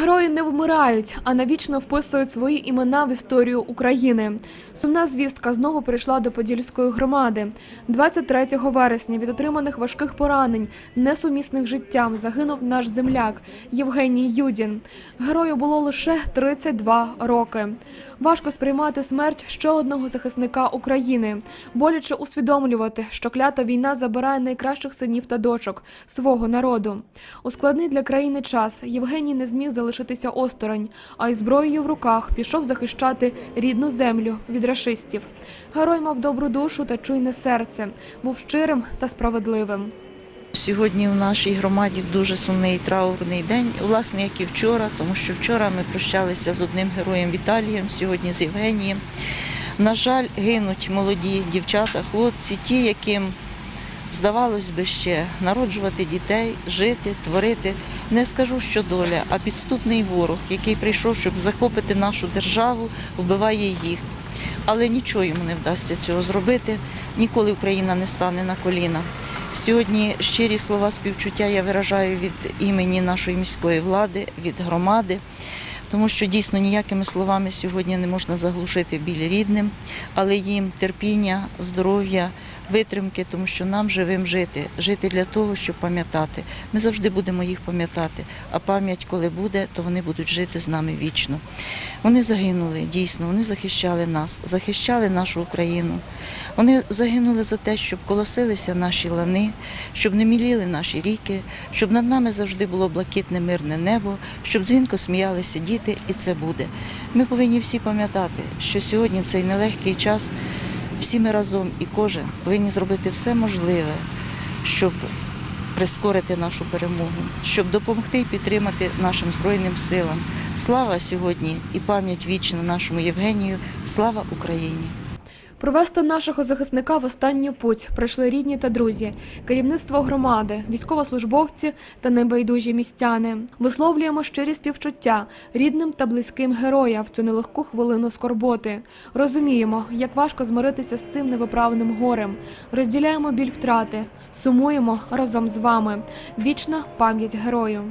Герої не вмирають, а навічно вписують свої імена в історію України. Сумна звістка знову прийшла до Подільської громади. 23 вересня від отриманих важких поранень, несумісних життям, загинув наш земляк Євгеній Юдін. Герою було лише 32 роки. Важко сприймати смерть ще одного захисника України, боляче усвідомлювати, що клята війна забирає найкращих синів та дочок свого народу. У складний для країни час Євгеній не зміг залишитися осторонь, а із зброєю в руках пішов захищати рідну землю від рашистів. Герой мав добру душу та чуйне серце, був щирим та справедливим. Сьогодні в нашій громаді дуже сумний траурний день, власне, як і вчора, тому що вчора ми прощалися з одним героєм Віталієм, сьогодні з Євгенієм. На жаль, гинуть молоді дівчата, хлопці, ті, яким здавалось би ще народжувати дітей, жити, творити. Не скажу, що доля, а підступний ворог, який прийшов, щоб захопити нашу державу, вбиває їх. Але нічого йому не вдасться цього зробити. Ніколи Україна не стане на коліна. Сьогодні щирі слова співчуття я виражаю від імені нашої міської влади, від громади, тому що дійсно ніякими словами сьогодні не можна заглушити біль рідним, але їм терпіння, здоров'я, витримки, тому що нам живим жити, жити для того, щоб пам'ятати. Ми завжди будемо їх пам'ятати, а пам'ять, коли буде, то вони будуть жити з нами вічно. Вони загинули дійсно, вони захищали нас, захищали нашу Україну. Вони загинули за те, щоб колосилися наші лани, щоб не міліли наші ріки, щоб над нами завжди було блакитне мирне небо, щоб дзвінко сміялися діти, і це буде. Ми повинні всі пам'ятати, що сьогодні в цей нелегкий час всі ми разом і кожен повинні зробити все можливе, щоб прискорити нашу перемогу, щоб допомогти і підтримати нашим Збройним силам. Слава сьогодні і пам'ять вічна нашому Євгенію. Слава Україні! Провести нашого захисника в останню путь прийшли рідні та друзі, керівництво громади, військовослужбовці та небайдужі містяни. Висловлюємо щирі співчуття рідним та близьким героя в цю нелегку хвилину скорботи. Розуміємо, як важко змиритися з цим невиправним горем. Розділяємо біль втрати, сумуємо разом з вами. Вічна пам'ять герою.